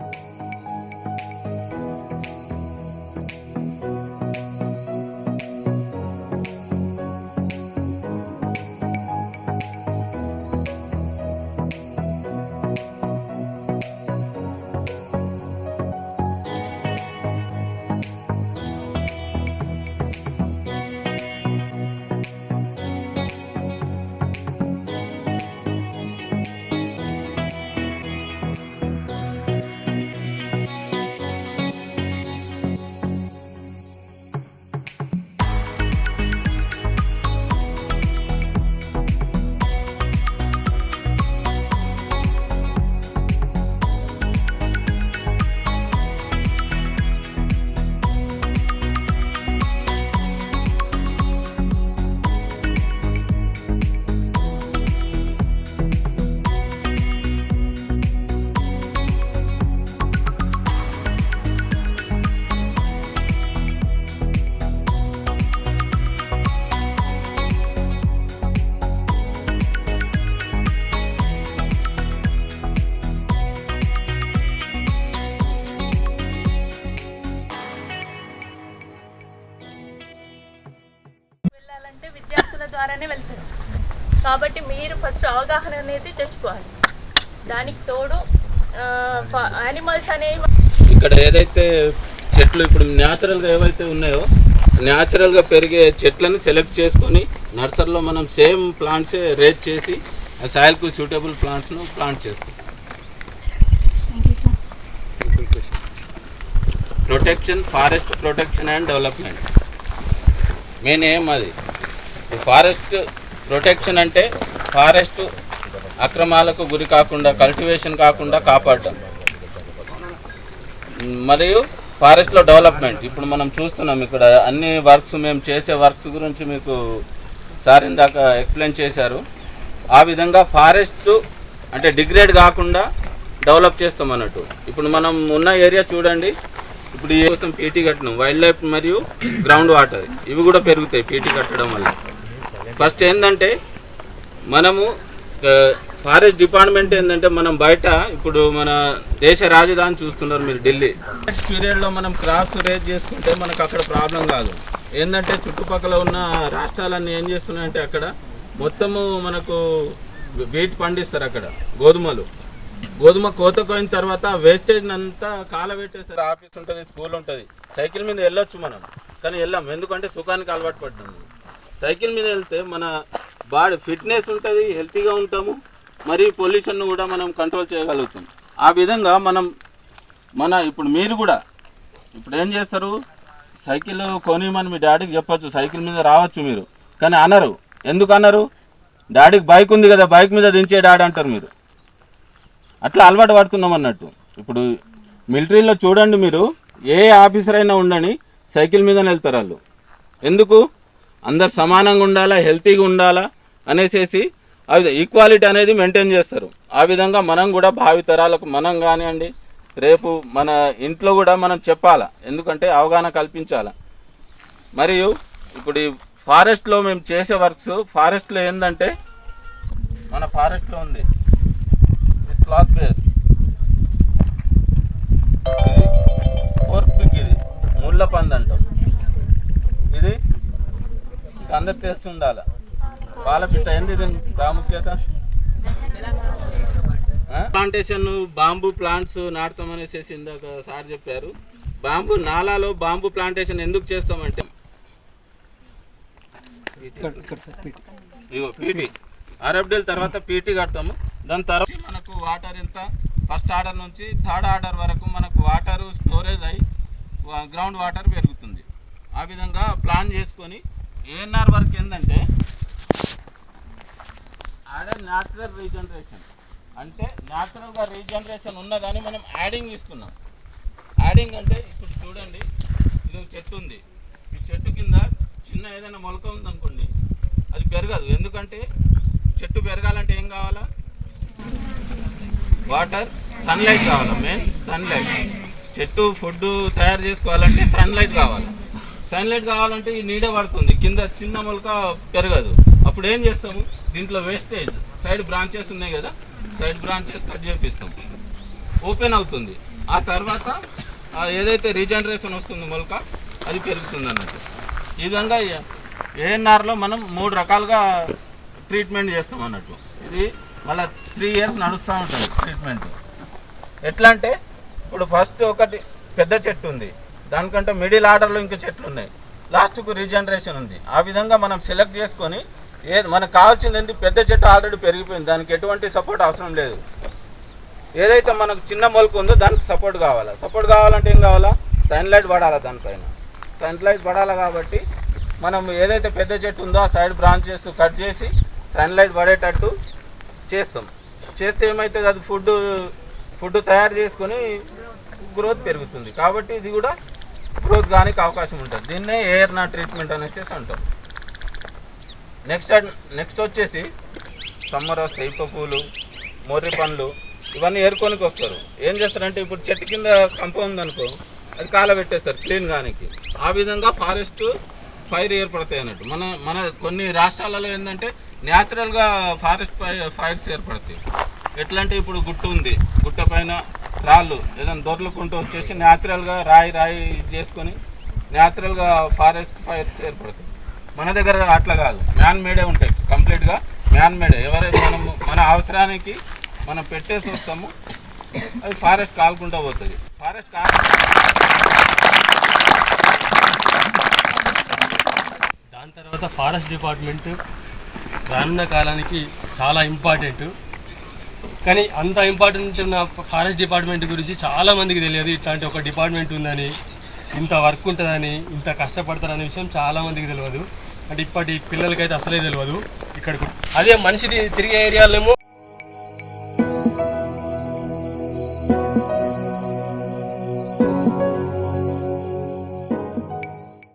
you ద్వారానే వెళ్తారు కాబట్టి మీరు ఫస్ట్ అవగాహన అనేది తెచ్చుకోవాలి. దానికి తోడు యానిమల్స్ అనేవి ఇక్కడ ఏదైతే చెట్లు ఇప్పుడు న్యాచురల్గా ఏవైతే ఉన్నాయో న్యాచురల్గా పెరిగే చెట్లను సెలెక్ట్ చేసుకొని నర్సరీలో మనం సేమ్ ప్లాంట్సే రేజ్ చేసి ఆ సాయిల్కు సూటబుల్ ప్లాంట్స్ను ప్లాంట్ చేస్తాం. Protection forest protection and development main ఏం అది. ఫారెస్ట్ ప్రొటెక్షన్ అంటే ఫారెస్ట్ అక్రమాలకు గురి కాకుండా కల్టివేషన్ కాకుండా కాపాడటం. మరియు ఫారెస్ట్లో డెవలప్మెంట్. ఇప్పుడు మనం చూస్తున్నాం ఇక్కడ అన్ని వర్క్స్ మేము చేసే వర్క్స్ గురించి మీకు సార్ ఇందాక ఎక్స్ప్లెయిన్ చేశారు. ఆ విధంగా ఫారెస్ట్ అంటే డిగ్రేడ్ కాకుండా డెవలప్ చేస్తాం అన్నట్టు. ఇప్పుడు మనం ఉన్న ఏరియా చూడండి. ఇప్పుడు ఈ కోసం పీటీ కట్టడం వైల్డ్ లైఫ్ మరియు గ్రౌండ్ వాటర్. ఇవి కూడా పెరుగుతాయి పీటీ కట్టడం వల్ల. ఫస్ట్ ఏంటంటే మనము ఫారెస్ట్ డిపార్ట్మెంట్ ఏంటంటే మనం బయట ఇప్పుడు మన దేశ రాజధాని చూస్తున్నారు మీరు ఢిల్లీ. నెక్స్ట్ పీరియడ్లో మనం క్రాప్స్ రేజ్ చేసుకుంటే మనకు అక్కడ ప్రాబ్లం కాదు. ఏంటంటే చుట్టుపక్కల ఉన్న రాష్ట్రాలన్నీ ఏం చేస్తున్నాయంటే అక్కడ మొత్తము మనకు వీట్ పండిస్తారు అక్కడ గోధుమలు. గోధుమ కోత కోయిన తర్వాత వేస్టేజ్ అంతా కాలబెట్టేస్తారు ఆఫీస్ ఉంటుంది స్కూల్ ఉంటుంది. సైకిల్ మీద వెళ్ళొచ్చు మనం కానీ వెళ్ళాం. ఎందుకంటే సుఖానికి అలవాటు పడ్డాము. సైకిల్ మీద వెళ్తే మన బాడీ ఫిట్నెస్ ఉంటుంది హెల్తీగా ఉంటాము. మరి పొల్యూషన్ కూడా మనం కంట్రోల్ చేయగలుగుతాం. ఆ విధంగా మనం మన ఇప్పుడు మీరు కూడా ఇప్పుడు ఏం చేస్తారు? సైకిల్ కొనిమని మీ డాడీకి చెప్పచ్చు సైకిల్ మీద రావచ్చు మీరు. కానీ అనరు. ఎందుకు అనరు? డాడీకి బైక్ ఉంది కదా బైక్ మీద దించే డాడీ అంటారు మీరు. అట్లా అలవాటు పడుతున్నాం అన్నట్టు. ఇప్పుడు మిలిటరీలో చూడండి మీరు ఏ ఆఫీసర్ అయినా ఉండని సైకిల్ మీదనే వెళ్తారు వాళ్ళు. ఎందుకు? అందరు సమానంగా ఉండాలా హెల్తీగా ఉండాలా అనేసేసి అది ఈక్వాలిటీ అనేది మెయింటైన్ చేస్తారు. ఆ విధంగా మనం కూడా భావితరాలకు మనం కానివ్వండి రేపు మన ఇంట్లో కూడా మనం చెప్పాలా ఎందుకంటే అవగాహన కల్పించాలా. మరియు ఇప్పుడు ఈ ఫారెస్ట్లో మేము చేసే వర్క్స్ ఫారెస్ట్లో ఏంటంటే మన ఫారెస్ట్లో ఉంది. Sloth bear. ఇది ఫోర్క్ పిక్ ఇది ముళ్ళ పంది అంటాం ఇది ఇది అందరు తెలిసి ఉండాలి? పాలపిట్ట ఏంది దీని ప్రాముఖ్యత ప్లాంటేషన్ బాంబు ప్లాంట్స్ నాటుతామనేసి ఇందాక సార్ చెప్పారు. బాంబు నాలాలో బాంబు ప్లాంటేషన్ ఎందుకు చేస్తామంటే? ఇగో పీటీ. అరబ్డీల తర్వాత పీటీ కడతాము. దాని తర్వాత మనకు వాటర్ ఎంత? ఫస్ట్ ఆర్డర్ నుంచి థర్డ్ ఆర్డర్ వరకు మనకు వాటర్ స్టోరేజ్ అయ్యి గ్రౌండ్ వాటర్ పెరుగుతుంది. ఆ విధంగా ప్లాన్ చేసుకొని ఏఎన్ఆర్ వర్క్ ఏంటంటే ఆడే న్యాచురల్ రీజనరేషన్ అంటే న్యాచురల్గా రీజనరేషన్ ఉన్నదని మనం యాడింగ్ ఇస్తున్నాం. యాడింగ్ అంటే ఇప్పుడు చూడండి ఇది ఒక చెట్టు ఉంది. ఈ చెట్టు కింద చిన్న ఏదైనా మొలక ఉందనుకోండి అది పెరగదు. ఎందుకంటే చెట్టు పెరగాలంటే ఏం కావాలా? వాటర్ సన్లైట్ కావాలా? మెయిన్ సన్లైట్ చెట్టు ఫుడ్ తయారు చేసుకోవాలంటే సన్లైట్ కావాలి. సన్లైట్ కావాలంటే ఈ నీడ పడుతుంది కింద చిన్న మొలక పెరగదు. అప్పుడు ఏం చేస్తాము? దీంట్లో వేస్టేజ్ సైడ్ బ్రాంచెస్ ఉన్నాయి కదా? సైడ్ బ్రాంచెస్ కట్ చేపిస్తాం. ఓపెన్ అవుతుంది. ఆ తర్వాత ఏదైతే రీజనరేషన్ వస్తుంది మొలక అది పెరుగుతుంది అన్నట్టు ఈ విధంగా ఏఎన్ఆర్లో మనం మూడు రకాలుగా ట్రీట్మెంట్ చేస్తాం అన్నట్టు ఇది మళ్ళీ త్రీ ఇయర్స్ నడుస్తూ ఉంటుంది ట్రీట్మెంట్ ఎట్లా అంటే ఇప్పుడు ఫస్ట్ ఒకటి పెద్ద చెట్టు ఉంది. దానికంటే మిడిల్ ఆర్డర్లో ఇంకా చెట్లు ఉన్నాయి. లాస్ట్కు రీజనరేషన్ ఉంది. ఆ విధంగా మనం సెలెక్ట్ చేసుకొని ఏ మనకు కావాల్సింది ఏంటి పెద్ద చెట్టు ఆల్రెడీ పెరిగిపోయింది. దానికి ఎటువంటి సపోర్ట్ అవసరం లేదు. ఏదైతే మనకు చిన్న మొలక ఉందో దానికి సపోర్ట్ కావాలా? సపోర్ట్ కావాలంటే ఏం కావాలా? సన్లైట్ పడాలా దానిపైన? సన్లైట్ పడాలి కాబట్టి మనం ఏదైతే పెద్ద చెట్టు ఉందో ఆ సైడ్ బ్రాంచెస్ కట్ చేసి సన్లైట్ పడేటట్టు చేస్తాం. చేస్తే ఏమవుతుంది అది ఫుడ్ ఫుడ్ తయారు చేసుకొని గ్రోత్ పెరుగుతుంది. కాబట్టి ఇది కూడా గ్రోత్ కానీ అవకాశం ఉంటుంది. దీన్నే ఎయిర్ నా ట్రీట్మెంట్ అనేసి అంటాం నెక్స్ట్ నెక్స్ట్ వచ్చేసి సమ్మర్ వస్తే ఇప్ప పూలు మొర్రి పండ్లు ఇవన్నీ ఏరుకోనికి వస్తారు. ఏం చేస్తారంటే ఇప్పుడు చెట్టు కింద కంపౌండ్ ఉందనుకో అది కాలబెట్టేస్తారు క్లీన్ కానీ ఆ విధంగా ఫారెస్ట్ ఫైర్ ఏర్పడతాయి అన్నట్టు. మన మన కొన్ని రాష్ట్రాలలో ఏంటంటే న్యాచురల్గా ఫారెస్ట్ ఫైర్స్ ఏర్పడతాయి. ఎట్లా అంటే ఇప్పుడు గుట్ట ఉంది. గుట్ట పైన రాళ్ళు ఏదైనా దొర్లుకుంటూ వచ్చేసి న్యాచురల్గా రాయి రాయి చేసుకొని న్యాచురల్గా ఫారెస్ట్ ఫైర్స్ ఏర్పడతాయి. మన దగ్గర అట్లా కాదు. మ్యాన్ మేడే ఉంటాయి కంప్లీట్గా. Man made. ఎవరైతే మనము మన అవసరానికి మనం పెట్టేసి వస్తాము అది ఫారెస్ట్ కాలుకుంటూ పోతుంది. ఫారెస్ట్ కాల్ దాని తర్వాత ఫారెస్ట్ డిపార్ట్మెంట్ రానున్న కాలానికి చాలా ఇంపార్టెంట్. కానీ అంత ఇంపార్టెంట్ ఉన్న ఫారెస్ట్ డిపార్ట్మెంట్ గురించి చాలా మందికి తెలియదు. ఇట్లాంటి ఒక డిపార్ట్మెంట్ ఉందని ఇంత వర్క్ ఉంటుందని ఇంత కష్టపడతారనే విషయం చాలా మందికి తెలియదు. అంటే ఇప్పటి పిల్లలకైతే అసలే తెలియదు. ఇక్కడ అదే మనిషి తిరిగే ఏరియాలేమో